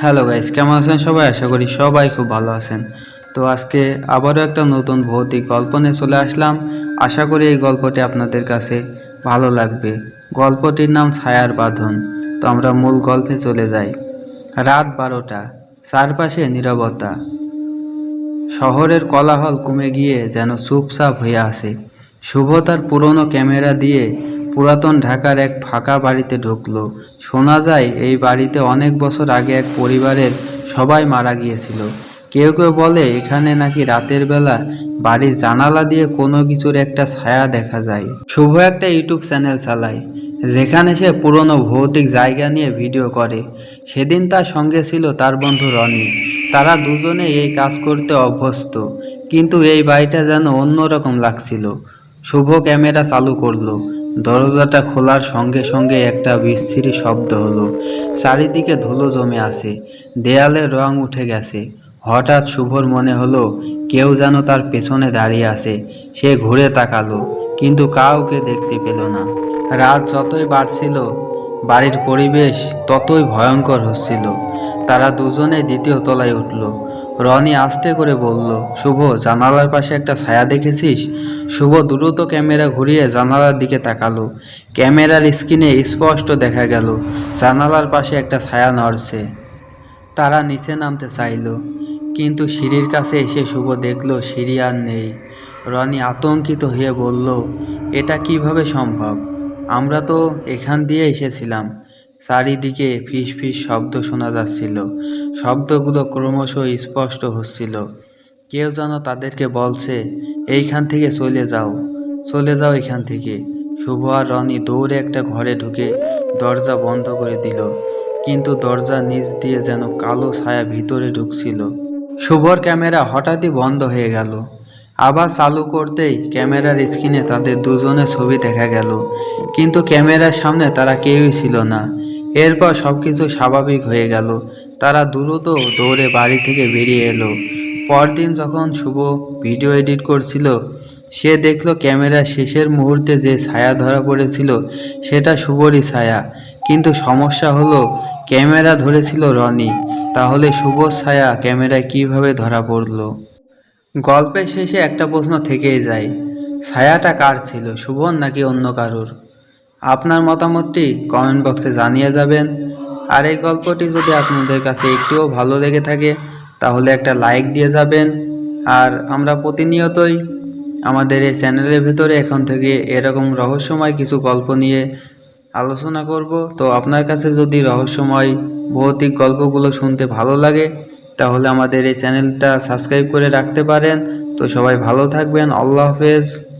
Hello guys কেমন আছেন সবাই? আশা করি সবাই খুব ভালো আছেন। তো আজকে আবারও একটা নতুন ভৌতিক গল্প নিয়ে চলে আসলাম। আশা করি এই গল্পটি আপনাদের কাছে ভালো লাগবে। গল্পটির নাম ছায়ার বাঁধন। তো আমরা মূল গল্পে চলে যাই। রাত বারোটা, চারপাশে নীরবতা। শহরের কোলাহল কমে গিয়ে যেন চুপচাপ হয়ে আসে শুভ তার পুরনো ক্যামেরা দিয়ে পুরাতন ঢাকার এক ফাঁকা বাড়িতে ঢুকলো। শোনা যায়, এই বাড়িতে অনেক বছর আগে এক পরিবারের সবাই মারা গিয়েছিল। কেউ কেউ বলে, এখানে নাকি রাতের বেলা বাড়ির জানালা দিয়ে কোনো কিছুর একটা ছায়া দেখা যায়। শুভ একটা ইউটিউব চ্যানেল চালায়, যেখানে সে পুরনো ভৌতিক জায়গা নিয়ে ভিডিও করে। সেদিন তার সঙ্গে ছিল তার বন্ধু রনি। তারা দুজনে এই কাজ করতে অভ্যস্ত, কিন্তু এই বাড়িটা যেন অন্যরকম লাগছিল। শুভ ক্যামেরা চালু করল দরজাটা খোলার সঙ্গে সঙ্গে একটা বিচ্ছিরি শব্দ হলো। চারিদিকে ধুলো জমে আছে দেয়ালে রং উঠে গেছে। হঠাৎ শুভর মনে হলো, কেউ যেন তার পেছনে দাঁড়িয়ে আছে। সে ঘুরে তাকালো, কিন্তু কাউকে দেখতে পেল না। রাত যতই বাড়ছিল, বাড়ির পরিবেশ ততই ভয়ঙ্কর হচ্ছিল। তারা দুজনে দ্বিতীয় তলায় উঠল। রনি আস্তে করে বলল, শুভ, জানালার পাশে একটা ছায়া দেখেছিস? শুভ দ্রুত ক্যামেরা ঘুরিয়ে জানালার দিকে তাকালো। ক্যামেরার স্ক্রিনে স্পষ্ট দেখা গেল, জানালার পাশে একটা ছায়া নড়ছে। তারা নিচে নামতে চাইল, কিন্তু সিঁড়ির কাছে এসে শুভ দেখল, সিঁড়ি আর নেই। রনি আতঙ্কিত হয়ে বলল, এটা কীভাবে সম্ভব? আমরা তো এখান দিয়ে এসেছিলাম। চারিদিকে ফিস ফিস শব্দ শোনা যাচ্ছিল। শব্দগুলো ক্রমশ স্পষ্ট হচ্ছিল। কেউ যেন তাদেরকে বলছে, এইখান থেকে চলে যাও চলে যাও এখান থেকে। শুভ আর রনি দৌড়ে একটা ঘরে ঢুকে দরজা বন্ধ করে দিল, কিন্তু দরজা নিচ দিয়ে যেন কালো ছায়া ভিতরে ঢুকছিল। শুভর ক্যামেরা হঠাৎই বন্ধ হয়ে গেল। আবার চালু করতেই ক্যামেরার স্ক্রিনে তাদের দুজনের ছবি দেখা গেল, কিন্তু ক্যামেরার সামনে তারা কেউই ছিল না। এরপর সব কিছু স্বাভাবিক হয়ে গেল। তারা দ্রুত দৌড়ে বাড়ি থেকে বেরিয়ে এলো। পরদিন যখন শুভ ভিডিও এডিট করছিল, সে দেখল ক্যামেরার শেষের মুহূর্তে যে ছায়া ধরা পড়েছিল, সেটা শুভরই ছায়া। কিন্তু সমস্যা হলো, ক্যামেরা ধরেছিল রনি। তাহলে শুভ ছায়া ক্যামেরায় কীভাবে ধরা পড়ল? গল্পের শেষে একটা প্রশ্ন থেকেই যায়, ছায়াটা কার ছিল শুভন নাকি অন্য কারোর? আপনার মতামতটি কমেন্ট বক্সে জানিয়ে যাবেন। আর এই গল্পটি যদি আপনাদের কাছে একটুও ভালো লেগে থাকে, তাহলে একটা লাইক দিয়ে যাবেন। আর আমরা প্রতিনিয়তই আমাদের এই চ্যানেলের ভেতরে এখন থেকে এরকম রহস্যময় কিছু গল্প নিয়ে আলোচনা করব। তো আপনার কাছে যদি রহস্যময়, ভৌতিক গল্পগুলো শুনতে ভালো লাগে, তাহলে আমাদের এই চ্যানেলটা সাবস্ক্রাইব করে রাখতে পারেন। তো সবাই ভালো থাকবেন। আল্লাহ হাফেজ।